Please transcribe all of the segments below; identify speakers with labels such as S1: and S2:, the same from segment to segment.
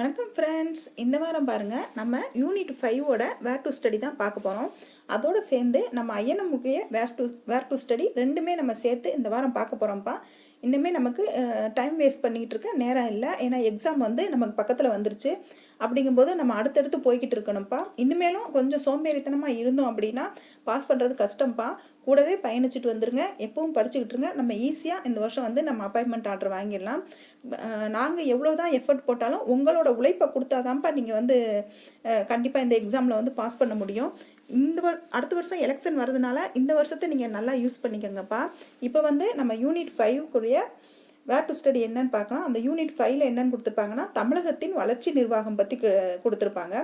S1: வணக்கம் ஃப்ரெண்ட்ஸ் இந்த வாரம் பாருங்கள் நம்ம யூனிட் ஃபைவோட வேர் டு ஸ்டடி தான் பார்க்க போகிறோம் அதோடு சேர்ந்து நம்ம ஐஎன்எம்முடைய where to where to study ரெண்டுமே நம்ம சேர்த்து இந்த வாரம் பார்க்க போகிறோம்ப்பா இன்னுமே நமக்கு டைம் வேஸ்ட் பண்ணிக்கிட்டு இருக்க நேரம் இல்லை. ஏன்னா எக்ஸாம் வந்து நமக்கு பக்கத்தில் வந்துருச்சு. அப்படிங்கும்போது நம்ம அடுத்தடுத்து போய்கிட்டு இருக்கணும்ப்பா. இனிமேலும் கொஞ்சம் சோம்பேறித்தனமாக இருந்தோம் அப்படின்னா பாஸ் பண்ணுறது கஷ்டம்ப்பா. கூடவே பயணிச்சுட்டு வந்துருங்க. எப்பவும் படிச்சுக்கிட்டு இருங்க. நம்ம ஈஸியாக இந்த வருஷம் வந்து நம்ம அப்பாயின்மெண்ட் ஆர்டர் வாங்கிடலாம். நாங்கள் எவ்வளோ தான் எஃபர்ட் போட்டாலும் உங்களோட உழைப்பை கொடுத்தாதான்ப்பா நீங்கள் வந்து கண்டிப்பாக இந்த எக்ஸாமில் வந்து பாஸ் பண்ண முடியும். இந்த வரு அடுத்த வருஷம் எலெக்ஷன் வரதுனால இந்த வருஷத்தை நீங்கள் நல்லா யூஸ் பண்ணிக்கோங்கப்பா. இப்போ வந்து நம்ம யூனிட் ஃபைவ்க்குரிய வேர் டு ஸ்டடி என்னன்னு பார்க்கலாம். அந்த யூனிட் ஃபைவ்ல என்னன்னு கொடுத்துருப்பாங்கன்னா தமிழகத்தின் வளர்ச்சி நிர்வாகம் பற்றி கொடுத்துருப்பாங்க.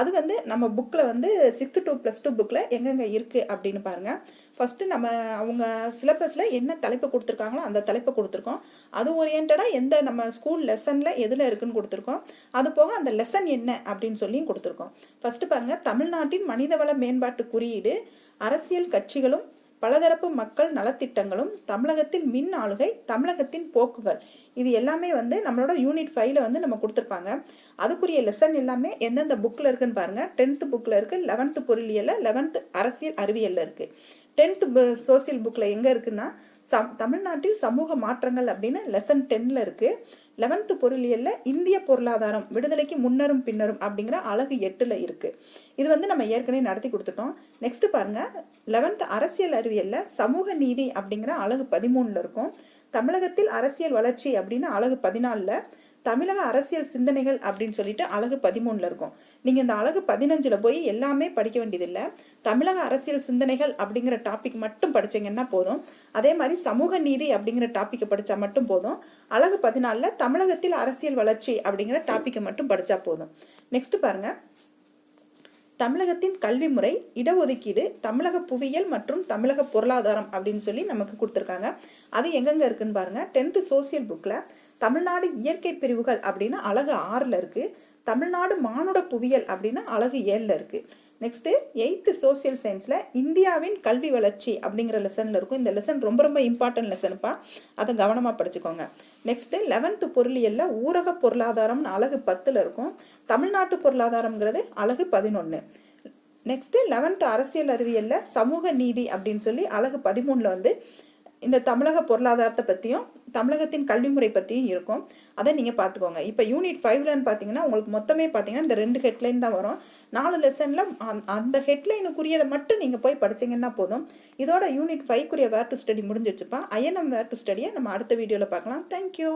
S1: அது வந்து நம்ம புக்கில் வந்து சிக்ஸ்த்து டூ ப்ளஸ் டூ புக்கில் எங்கெங்கே இருக்குது அப்படின்னு பாருங்கள் ஃபஸ்ட்டு நம்ம அவங்க சிலபஸில் என்ன தலைப்பு கொடுத்துருக்காங்களோ அந்த தலைப்பை கொடுத்துருக்கோம். அது ஓரியன்டாக எந்த நம்ம ஸ்கூல் லெசனில் எதில் இருக்குன்னு கொடுத்துருக்கோம். அது போக அந்த லெசன் என்ன அப்படின்னு சொல்லியும் கொடுத்துருக்கோம். ஃபஸ்ட்டு பாருங்கள் தமிழ்நாட்டின் மனிதவள மேம்பாட்டு குறியீடு அரசியல் கட்சிகளும் பலதரப்பு மக்கள் நலத்திட்டங்களும் தமிழகத்தின் மின் ஆளுகை தமிழகத்தின் போக்குகள். இது எல்லாமே வந்து நம்மளோட யூனிட் ஃபைவ்ல வந்து நம்ம கொடுத்துருப்பாங்க. அதுக்குரிய லெசன் எல்லாமே எந்தெந்த புக்கில் இருக்குன்னு பாருங்கள் டென்த்து புக்கில் இருக்குது லெவன்த்து பொருளியலில் லெவன்த்து அரசியல் அறிவியலில் இருக்குது டென்த்து சோசியல் புக்கில் எங்கே இருக்குன்னா சம் தமிழ்நாட்டில் சமூக மாற்றங்கள் அப்படின்னு லெசன் டென்னில் இருக்குது லெவன்த்து பொருளியலில் இந்திய பொருளாதாரம் விடுதலைக்கு முன்னரும் பின்னரும் அப்படிங்கிற அழகு எட்டில் இருக்குது இது வந்து நம்ம ஏற்கனவே நடத்தி கொடுத்துட்டோம். நெக்ஸ்ட்டு பாருங்கள் லெவன்த்து அரசியல் அறிவியலில் சமூக நீதி அப்படிங்கிற அழகு பதிமூணில் இருக்கும். தமிழகத்தில் அரசியல் வளர்ச்சி அப்படின்னு அழகு பதினாலில் தமிழக அரசியல் சிந்தனைகள் அப்படின்னு சொல்லிட்டு அழகு பதிமூணில் இருக்கும். நீங்கள் இந்த அழகு பதினஞ்சில் போய் எல்லாமே படிக்க வேண்டியதில்லை. தமிழக அரசியல் சிந்தனைகள் அப்படிங்கிற டாபிக் மட்டும் படித்தீங்கன்னா போதும். அதே மாதிரி சமூக நீதி அப்படிங்கிற டாப்பிக்கை படித்தா மட்டும் போதும். அழகு பதினாலில் தமிழகத்தில் அரசியல் வளர்ச்சி அப்படிங்கிற டாப்பிக்கை மட்டும் படித்தா போதும். நெக்ஸ்ட் பாருங்கள் தமிழகத்தின் கல்வி முறை இடஒதுக்கீடு தமிழக புவியியல் மற்றும் தமிழக பொருளாதாரம் அப்படின்னு சொல்லி நமக்கு கொடுத்துருக்காங்க. அது எங்கெங்க இருக்குன்னு பாருங்க. டென்த்து சோசியல் புக்கில் தமிழ்நாடு இயற்கை பிரிவுகள் அப்படின்னு அழகு ஆறில் இருக்குது தமிழ்நாடு மானுட புவியியல் அப்படின்னு அழகு ஏழில் இருக்குது நெக்ஸ்ட்டு எயித்து சோசியல் சயின்ஸில் இந்தியாவின் கல்வி வளர்ச்சி அப்படிங்கிற லெசனில் இருக்கும். இந்த லெசன் ரொம்ப ரொம்ப இம்பார்ட்டன்ட் லெசனுப்பா அதை கவனமாக படிச்சுக்கோங்க. நெக்ஸ்ட்டு லெவன்த்து பொருளியலில் ஊரக பொருளாதாரம்னு அழகு பத்தில் இருக்கும். தமிழ்நாட்டு பொருளாதாரம்ங்கிறது அழகு பதினொன்று நெக்ஸ்ட்டு லெவன்த்து அரசியல் அறிவியலில் சமூக நீதி அப்படின்னு சொல்லி அழகு பதிமூணில் வந்து இந்த தமிழக பொருளாதாரத்தை பற்றியும் தமிழகத்தின் கல்வி முறை பற்றியும் இருக்கும். அதை நீங்கள் பார்த்துக்கோங்க இப்போ யூனிட் ஃபைவ்லன்னு பார்த்தீங்கன்னா உங்களுக்கு மொத்தமே பார்த்தீங்கன்னா இந்த ரெண்டு ஹெட்லைன் தான் வரும். நாலு லெசனில் அந்த ஹெட்லைனுக்குரியதை மட்டும் நீங்கள் போய் படிச்சிங்கன்னா போதும். இதோட யூனிட் ஃபைவ்க்குரிய வேர் டு ஸ்டடி முடிஞ்சிருச்சுப்பா. ஐஎன்எம் வேர் டு ஸ்டடியை நம்ம அடுத்த வீடியோவில் பார்க்கலாம். தேங்க்யூ